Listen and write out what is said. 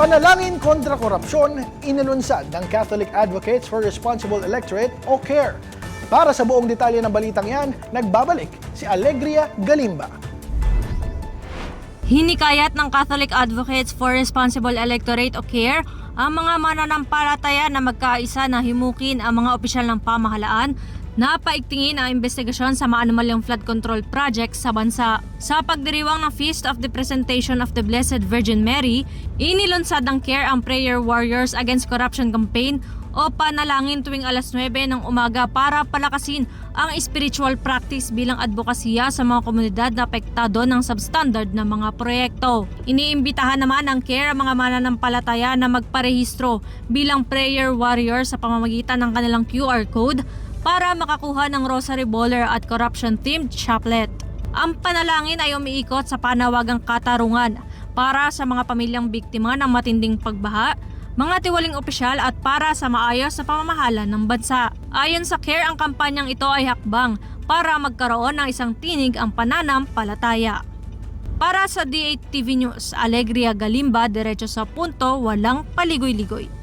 Panalangin kontra korupsyon, inilunsad ng Catholic Advocates for Responsible Electorate o CARE. Para sa buong detalye ng balitang yan, nagbabalik si Alegria Galimba. Hinikayat ng Catholic Advocates for Responsible Electorate o CARE ang mga mananampalataya na magkaisa na himukin ang mga opisyal ng pamahalaan na paigtingin ang investigasyon sa maanumalyang flood control project sa bansa. Sa pagdiriwang ng Feast of the Presentation of the Blessed Virgin Mary, inilunsad ng CARE ang Prayer Warriors Against Corruption campaign o panalangin tuwing alas 9 ng umaga para palakasin ang spiritual practice bilang advokasya sa mga komunidad na apektado ng substandard na mga proyekto. Iniimbitahan naman ng CARE ang mga mananampalataya na magparehistro bilang prayer warrior sa pamamagitan ng kanilang QR code para makakuha ng rosary bowler at corruption-themed chaplet. Ang panalangin ay umiikot sa panawagang katarungan para sa mga pamilyang biktima ng matinding pagbaha, mga tiwaling opisyal at para sa maayos na pamamahala ng bansa. Ayon sa CARE, ang kampanyang ito ay hakbang para magkaroon ng isang tinig ang pananampalataya. Para sa D8 TV News, Alegria Galimba, diretso sa punto, walang paligoy-ligoy.